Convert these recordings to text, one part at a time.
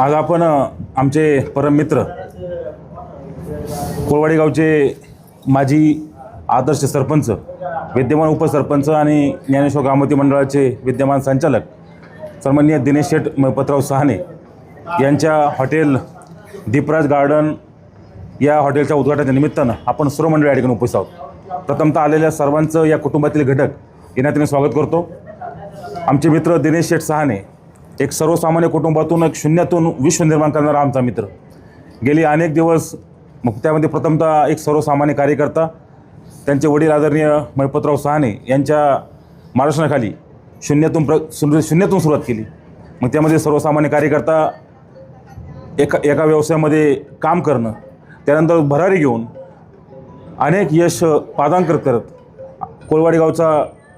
आज आपण आमचे परम मित्र कोळवाडी गावचे माजी आदर्श सरपंच विद्यमान उपसरपंच आणि ज्ञानेश्वर गामती मंडळाचे विद्यमान संचालक सन्मान्य दिनेश शेठ पत्राव सहाने यांच्या हॉटेल दीपराज गार्डन या हॉटेलच्या उद्घाटनाच्या निमित्तानं आपण सर्व मंडळी या ठिकाणी उपस्थित आहोत. प्रथमतः आलेल्या सर्वांचं या कुटुंबातील घटक येण्यात मी स्वागत करतो. आमचे मित्र दिनेश शेठ सहाने एक सर्वसामान्य कुटुंबातून एक शून्यातून विश्व निर्माण करणारा आमचा मित्र. गेली अनेक दिवस मग त्यामध्ये प्रथमतः एक सर्वसामान्य कार्यकर्ता त्यांचे वडील आदरणीय महिपतराव सहाने यांच्या मार्गदर्शनाखाली शून्यातून प्र शून्यातून सुरुवात केली. मग त्यामध्ये सर्वसामान्य कार्यकर्ता एका एका व्यवसायामध्ये काम करणं त्यानंतर भरारी घेऊन अनेक यश पादांकर करत कोळवाडी गावचा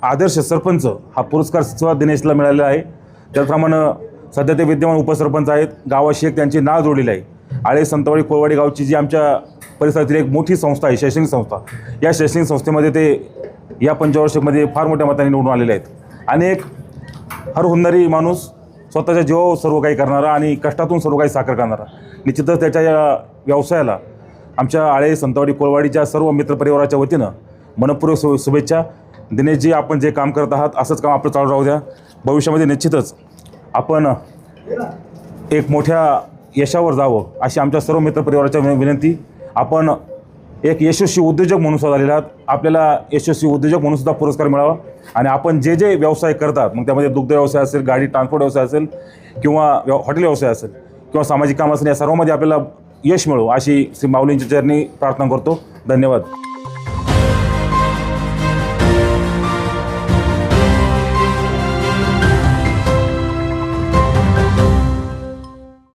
आदर्श सरपंच हा पुरस्कार सुद्धा दिनेशला मिळालेला आहे. त्याचप्रमाणे सध्या ते विद्यमान उपसरपंच आहेत. गावाशी एक त्यांची नाव जोडलेली आहे. आळे संतवाडी कोळवाडी गावची जी आमच्या परिसरातील एक मोठी संस्था आहे शैक्षणिक संस्था. या शैक्षणिक संस्थेमध्ये ते या पंचवार्षिकमध्ये फार मोठ्या मताने निवडून आलेले आहेत. अनेक हर हुन्नरी माणूस स्वतःच्या जीवावर सर्व काही करणारा आणि कष्टातून सर्व काही साकार करणारा. निश्चितच त्याच्या या व्यवसायाला आमच्या आळे संतवाडी कोळवाडीच्या सर्व मित्रपरिवाराच्या वतीनं मनपूर्वक शु शुभेच्छा. दिनेशजी आपण जे काम करत आहात असंच काम आपलं चालू राहू द्या. भविष्यामध्ये निश्चितच आपण एक मोठ्या यशावर जावं अशी आमच्या सर्व मित्रपरिवाराच्या विनंती. आपण एक यशस्वी उद्योजक म्हणून सुद्धा आलेले आहात. आपल्याला यशस्वी उद्योजक म्हणून सुद्धा पुरस्कार मिळावा. आणि आपण जे जे व्यवसाय करतात मग त्यामध्ये दुग्ध व्यवसाय असेल गाडी ट्रान्सपोर्ट व्यवसाय असेल किंवा व्यव हॉटेल व्यवसाय असेल किंवा सामाजिक काम असेल या सर्वांमध्ये आपल्याला यश मिळो अशी श्री माऊलींच्या चरणी प्रार्थना करतो. धन्यवाद.